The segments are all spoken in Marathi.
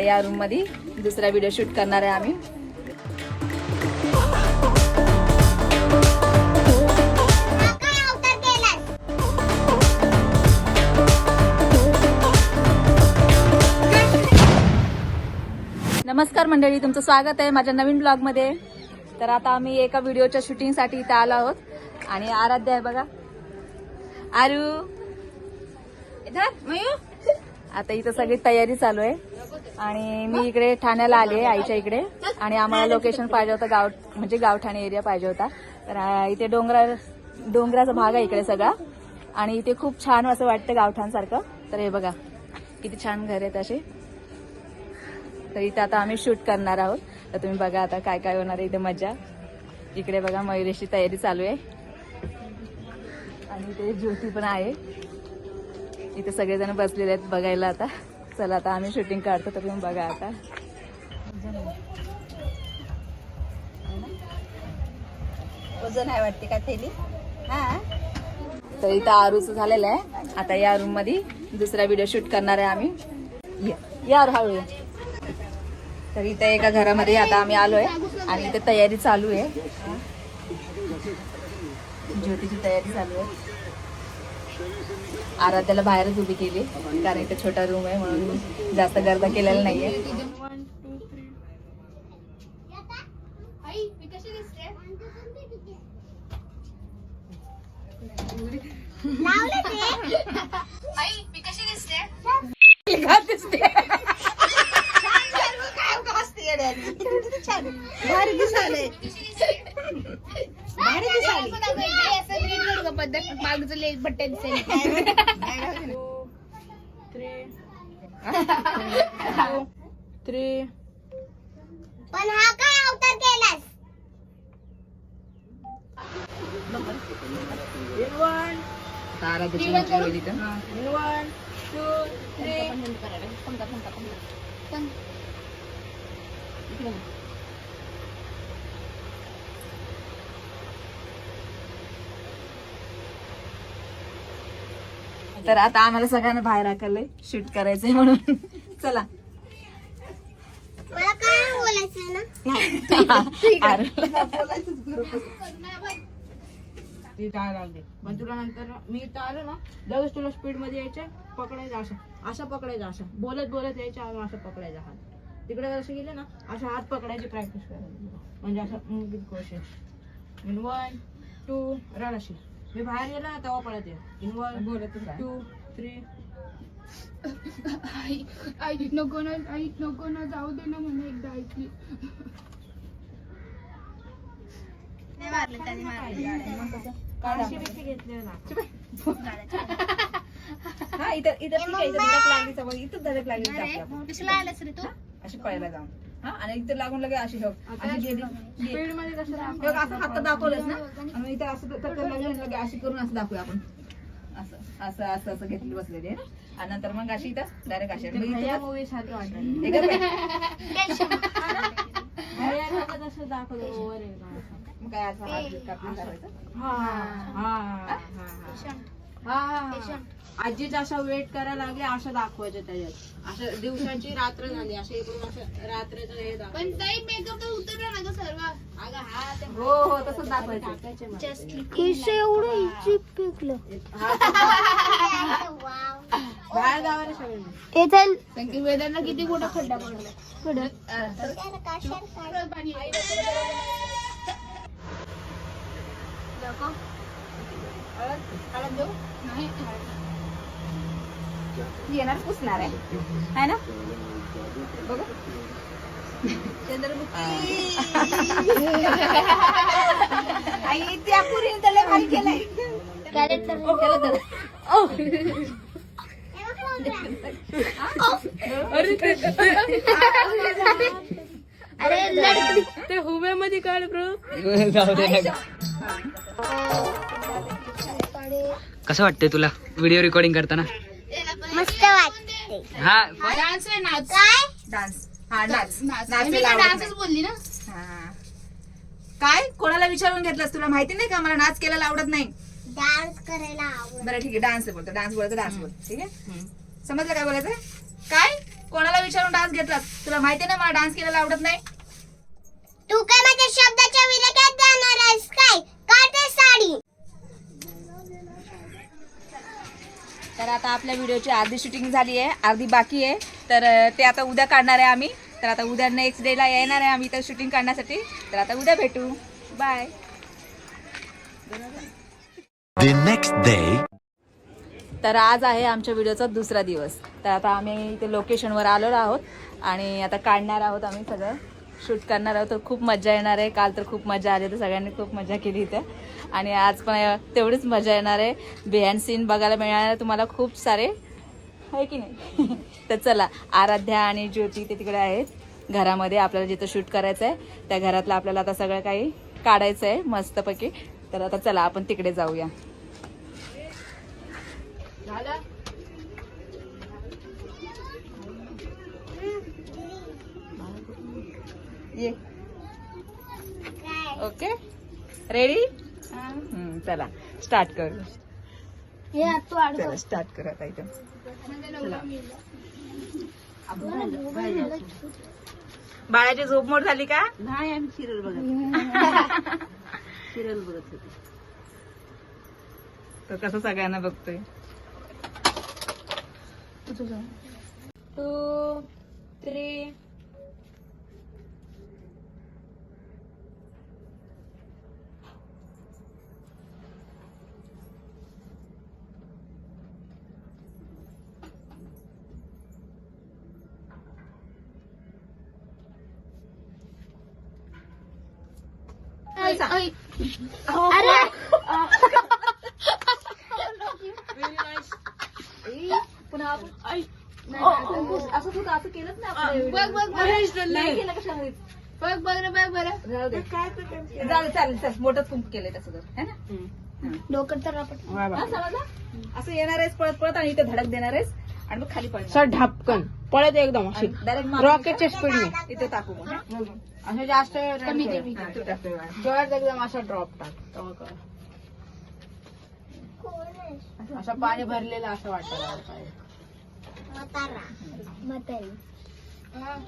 आता या रूममध्ये दुसरा व्हिडिओ शूट करणार आहे आम्ही. नमस्कार मंडळी तुमचं स्वागत आहे माझ्या नवीन ब्लॉगमध्ये. तर आता आम्ही एका व्हिडिओच्या शूटिंगसाठी इथे आलो आहोत. आणि आराध्य आहे बघा. आरू. इधर मयू आता इथं सगळी तयारी चालू आहे. आणि मी इकडे ठाण्याला आले आहे आईच्या इकडे. आणि आम्हाला लोकेशन पाहिजे होतं गाव म्हणजे गावठाणे एरिया पाहिजे होता. तर इथे डोंगरा डोंगराचा भाग आहे इकडे सगळा. आणि इथे खूप छान असं वाटतं गावठाणसारखं. तर हे बघा किती छान घर आहेत असे तर इथे आता आम्ही शूट करणार आहोत. तर तुम्ही बघा आता काय काय होणार आहे. इथे मजा इकडे बघा मयुरेशची तयारी चालू आहे. आणि इथे ज्योती पण आहे. इथे सगळेजण बसलेले आहेत बघायला आता. चला आता आम्ही शूटिंग काढतो तर तुम्ही बघा आता. वजन आहे वाटते का थैली? हा? तर इथं आरूचं झालेलं आहे. आता या रूममध्ये दुसरा व्हिडिओ शूट करणार आहे आम्ही. या. हळू. तर इथे एका घरामध्ये आता आम्ही आलोय आणि इथे तयारी चालू आहे. ज्योतीची तयारी चालू आहे. आराध्याला बाहेरच उभी केली. कारण इथे छोटा रूम आहे म्हणून जास्त गर्दा केलेला नाहीये. भारी दिसाले दिसाले मागचं लेग बट्ट्या दिसेल थ्री पण हा काय अवतार केलास? इथं. तर आता आम्हाला सगळ्यांना बाहेर हाकललंय शूट करायचंय म्हणून. चला. मला काय बोलायचं ना? ती लागली पण तुला नंतर मी इथं आलो ना लगेच तुला स्पीडमध्ये यायचं पकडायचं असं असं पकडायचं असं बोलत बोलत यायचं आणि असं पकडायचं हात. तिकडे जर गेले ना असं हात पकडायची प्रॅक्टिस करायची म्हणजे असं कोशिश वन टू रन अशी मी बाहेर गेलो ना तेव्हा पळत इन वन बोलत टू थ्री आई आई नको ना आई नको ना जाऊ दे ना म्हणे एकदा ऐकली. काळशी बिशी घेतली ना. हा इथं इथं आहे, लागली समज इथं धडक लागली अशी पळायला जाऊन. हा आणि इथं लागून लगे अशी असं हात दाखवलंस ना? आणि इथं असं लगे अशी करून असं दाखवूया आपण. असं असं असं असं घेतली बसलेली आहे ना? आणि नंतर मग अशी इथं डायरेक्ट अशी. हे. मग काय असं हात कापून करायचं हा. आजीच असा वेट करायला लागले असं दाखवायचं त्याच्यात. असं दिवसाची रात्र झाली असं इकडून असं रात्रीचं हे दाखव. पण ताई मेकअप तर उतरला ना ग सर्व. अगं हा ते हो तसंच दाखवायचं. किसे एवढं इची पिकलं सगळे वेदांना किती मोठा खड्डा पडला पुढं पाणी हळद देऊ? नाही येणार पुसणार आहे. है ना? बघू. आई त्या त्याला केलंय. अरे लडकी. ते हुब्यामध्ये काढ ब्रो. कसं वाटतंय तुला व्हिडिओ रेकॉर्डिंग करताना? मस्त वाटते हा डान्स आहे नाच. काय? डान्स हा डान्सच बोलली ना. नाही. हा. काय? कोणाला विचारून घेतलंस तुला? माहिती नाही का? मला नाच केलेला आवडत नाही. डान्स करायला आवड बरं ठीक आहे. डान्स बोलतो. डान्स बोलतो डान्स बोल ठीक आहे? समजलं काय बोलायचं? काय? कोणाला विचारून डान्स घेतलास? तुला माहिती ना मला डान्स केलेला आवडत नाही? तू काय माझ्या शब्दाच्या आहेस काय काढते साडी तर आता आपल्या व्हिडिओची अर्धी शूटिंग झाली आहे अर्धी बाकी आहे. तर ते आता उद्या काढणार आहे आम्ही. तर आता उद्या नेक्स्ट डेला येणार आहे आम्ही तर शूटिंग काढण्यासाठी. तर आता उद्या भेटू. Bye next day. तर आज आहे आमच्या व्हिडिओचा दुसरा दिवस. तर आता आम्ही इथे लोकेशनवर आलेलो आहोत आणि आता काढणार आहोत आम्ही सगळं. शूट करणार आहोत तर खूप मजा येणार आहे. काल तर खूप मजा आली तर सगळ्यांनी खूप मजा केली इथं. आणि आज पण तेवढीच मजा येणार आहे. बिहाइंड सीन बघायला मिळणार आहे तुम्हाला खूप सारे. आहे की नाही? तर चला आराध्या आणि ज्योती ते तिकडे आहेत. घरामध्ये आपल्याला जिथं शूट करायचं आहे त्या घरातलं आपल्याला आता सगळं काही काढायचं आहे मस्तपैकी. तर आता चला आपण तिकडे जाऊया. ये। ओके रेडी चला. स्टार्ट करू. हे तू आड चला स्टार्ट करू आता इथं बाळाची झोप मोड झाली का? नाही आम्ही सिरियल बघत सिरियल बघत होते. तो कसं सगळ्यांना बघतोय? टू थ्री असं तू असं केलंच नाही बघ बघ बघ. नाही केलं कशामुळे बघ बघ रे बघ बरं राहू दे. चालेल मोठंच केलंय तसं तर है ना? डोकं तर आपण समजलं असं येणार आहेस पळत पळत आणि इथे धडक देणार आहेस. आणि मग खाली पडणार सर ढपकन. पळत एकदम अशी. डायरेक्ट रॉकेटच्या स्पीडने इथे टाकू मग? असं जास्त कमी हा, तू. जवळ एकदम असा ड्रॉप टाक. तेव्हा. असं पाणी भरलेलं असं वाटायला पाहिजे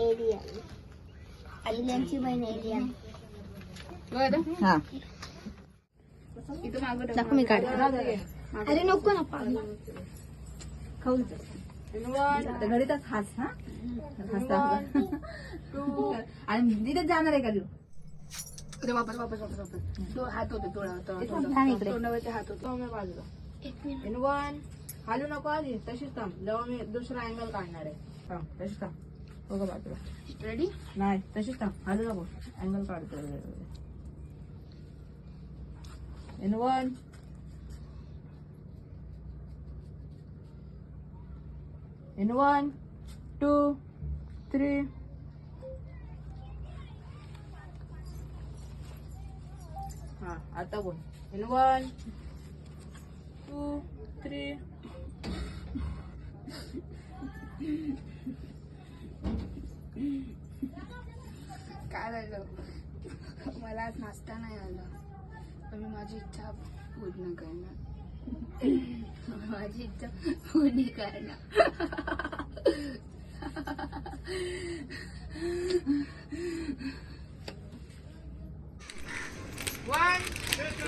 एलियन एलियनची बहीण एलियन हा. दाखव मी काढ अरे नको ना पाणी खाऊ दे. घडीतच हास हा? आणि तिथेच जाणार आहे का तू? अरे वापस वापस वापस वापस. तो हात होते. तोंडावरचे हात होते मी बाजूला. इन वन हालू नको आधी तशीच थांब. जेव्हा मी दुसरा अँगल काढणार आहे. तशीच थांब. बघा बाजूला. रेडी नाही तशीच थांब. हालू नको. अँगल काढतो. In one in one two three हा आता बोल. इन वन टू थ्री काय झालं? मला आज नाचता नाही आलं. पण मी माझी इच्छा पूर्ण करणार. माझी इच्छा पूर्ण करणार वन टू थ्री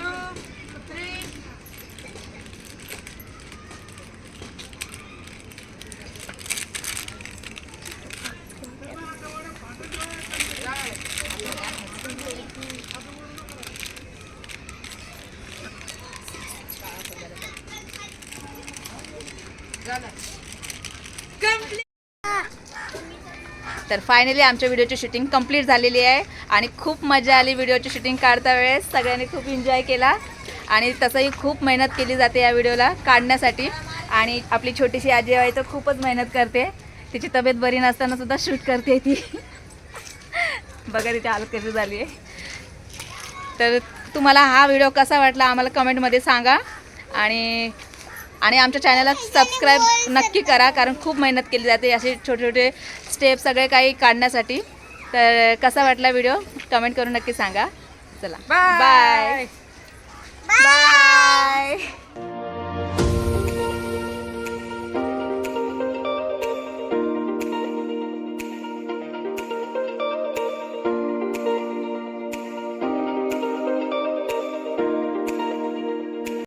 तर फायनली आमच्या व्हिडिओची शूटिंग कंप्लीट झालेली आहे. आणि खूप मजा आली व्हिडिओची शूटिंग काढता वेळेस. सगळ्यांनी खूप एन्जॉय केला. आणि तसंही खूप मेहनत केली जाते या व्हिडिओला काढण्यासाठी. आणि आपली छोटीशी आजी आहे तर खूपच मेहनत करते. तिची तब्येत बरी नसताना सुद्धा शूट करते ती. बघा तिची हालत कशी झाली आहे. तर तुम्हाला हा व्हिडिओ कसा वाटला आम्हाला कमेंटमध्ये सांगा. आणि आणि आमच्या चॅनलला सबस्क्राईब नक्की करा कारण खूप मेहनत केली जाते असे छोटे छोटे स्टेप सगळे काही काढण्यासाठी. तर कसा वाटला व्हिडिओ कमेंट करून नक्की सांगा. चला. Bye bye